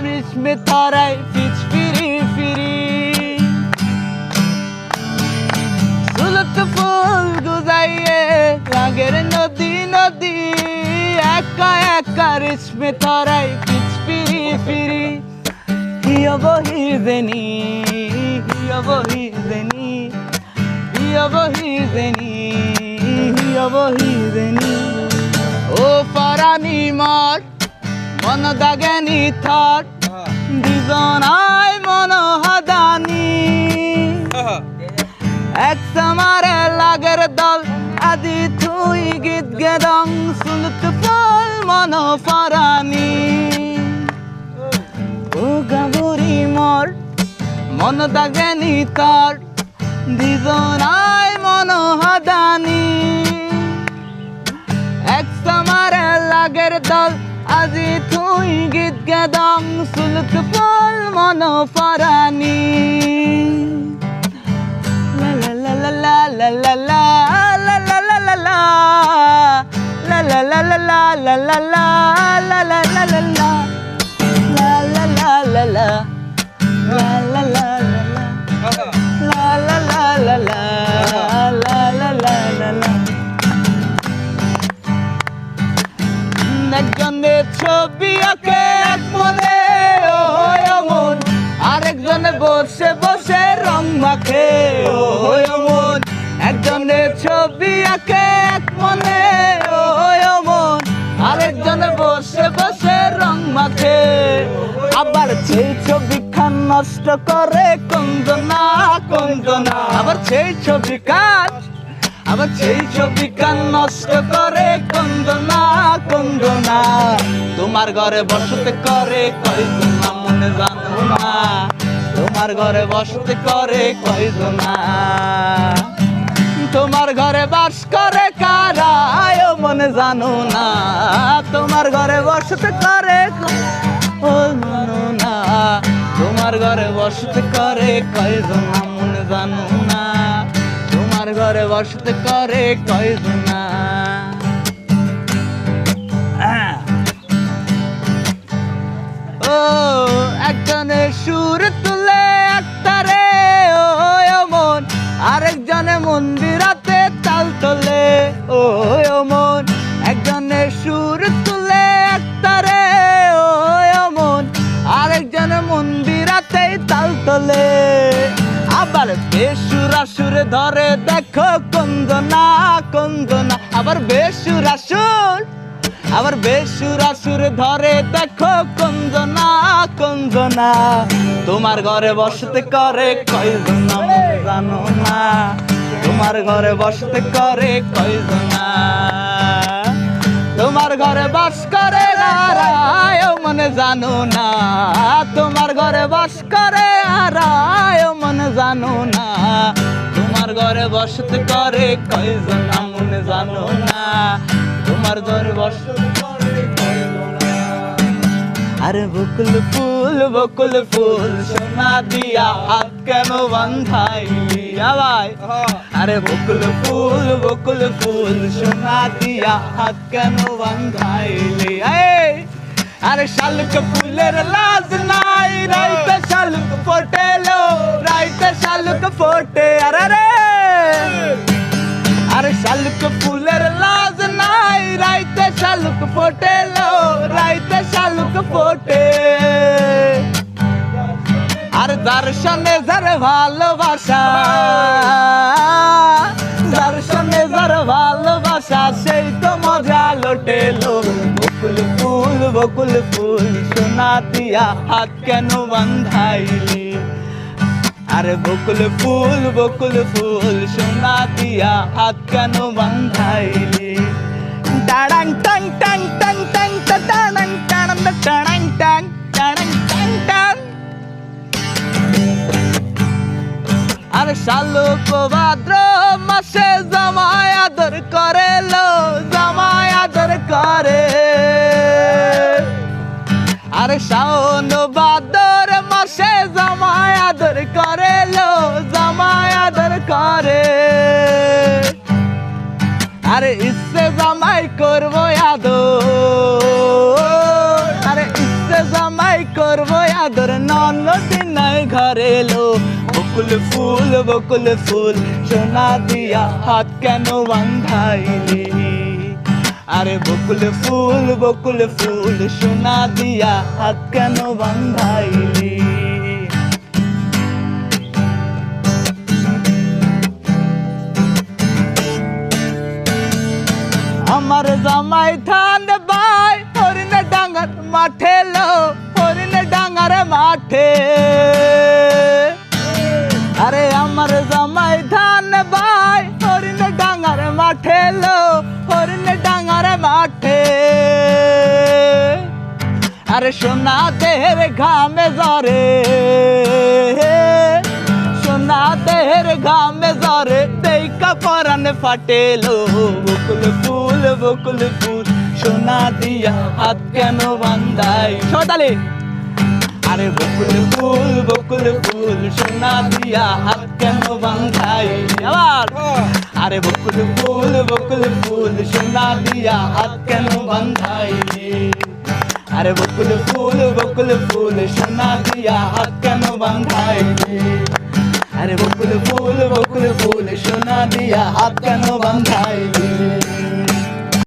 Kamis me tarai fiç firi firi. Sulut ফুল গুজাইয়ে রাগের নদী নদী একা একা রেশমে তরাই পিছ ফিরি ফিরি হিয় বহি জেনি হিয় বহি জেনি হিয় বহি জেনি হিয় বহি জেনি ও পারানি মার মন দাগেনি থর দুজনাই মন হদানি এক সমারে লাগের দল আদি থুই গীত গেদং সুলত পল মন পরানি ও গাবুরি মর মন দাগেনি তর দুজনাই মন হদানি এক সমারে লাগের দল আজি তুই গীত গেদং চুলুক পল মন পরাণী la la la la la la la la la la la la la একজনের ছবি আঁকে এক মনে, ও মন আরেকজনে বসে বসে রং মাখে, ও মন একজনের ছবি আঁকে এক মনে, ও মন আরেকজনে বসে বসে রং মাখে। আবার সেই ছবি খান নষ্ট করে কঞ্জনা কঞ্জনা আবার সেই ছবি কাজ আবার সেই ছবি কান নষ্ট করে কন্দনা কন্দনা। তোমার ঘরে বসতে করে কয়জনা মনে জানো না। তোমার ঘরে বসতে করে কয়জনা তোমার ঘরে বাস করে কারা মনে জানো না। তোমার ঘরে বসতে করে না তোমার ঘরে বসতে করে কয়জনা মনে জানো না। তোমার ঘরে বসতে করে আহ। ও, একজনে সুর তুলে একটারে ও মন আরেকজনে মন্দিরাতে তাল তোলে ও মন একজনে সুর তুলে একটারে ও মন আরেকজনে মন্দিরাতে তাল তোলে। আবার বেসুরা সুরে ধরে দেখো কন্দনা কন্দনা আবার বেসুরা সুর আবার বেসুরা সুর ধরে দেখো কঞ্জনা কঞ্জনা তোমার ঘরে বসতে করে কয়জনা জানো না। তোমার ঘরে বসতে করে কয়জনা। তোমার ঘরে বাস করে আরায়, মনে জানো না। তোমার ঘরে বাস করে আরায়, মনে জানো না। তোমার ঘরে বসতে করে কয়জনা, মনে জানো না। তোমার ঘরে বসতে করে আরে বকুল ফুল বকুল ফুল সোনা দিয়া হাত কেন বান্ধাইলি আবাই আরে বকুল ফুল বকুল ফুল, সোনা দিয়া হাত কেন বান্ধাইলি? আরে শালুক ফুলের লাজ নাই, রাইতে শালুক ফোটেলো রাইতে শালুক ফোটে, আরে রে। আরে শালুক ফুলের লাজ নাই, রাইতে শালুক ফোটেলো রাইতে শালুক ফোটে। আর দর্শনে যার ভালোবাসা, দর্শনে যার ভালোবাসা, সেই তো মজা লোটেলো বকুল ফুল বকুল ফুল, সোনা দিয়া হাত কেন বান্ধাইলি? আরে বকুল ফুল বকুল ফুল, সোনা দিয়া হাত কেন বান্ধাইলি? শালুক ভাদ্র মাসে জামাই আদর করে লো, জামাই আদর করে। আরে শাওন বাদর মাসে জামাই আদর করে লো, জামাই আদর করে। আরে ইসে জামাই করব আদর। আরে ইসে জামাই করব আদর ননদিন নয় ঘরে এলো বকুল ফুল বকুল ফুল সোনা দিয়া হাত কেন বান্ধাইলি? আরে বকুল ফুল বকুল ফুল সোনা দিয়া হাত কেন বান্ধাইলি? আমার জামাই থান বাই হরিণ ডাঙ্গার মাঠে লো হরিণ ডাঙ্গার মাঠে। আরে সোনা দেহের ঘামে জরে সোনা দেহের ঘামে জরে দেইকা পরান ফাটেলো। বকুল ফুল বকুল ফুল, সোনা দিয়া হাত কেন বান্ধাই সদালি আরে বকুল ফুল বকুল ফুল, সোনা দিয়া হাত কেন বান্ধাই আবার। আরে বকুল ফুল বকুল ফুল, সোনা দিয়া হাত কেন বান্ধাই আরে বকুল ফুল বকুল ফুল, সোনা দিয়া হাত কেন বান্ধাই আরে বকুল ফুল বকুল ফুল, সোনা দিয়া হাত কেন বান্ধাই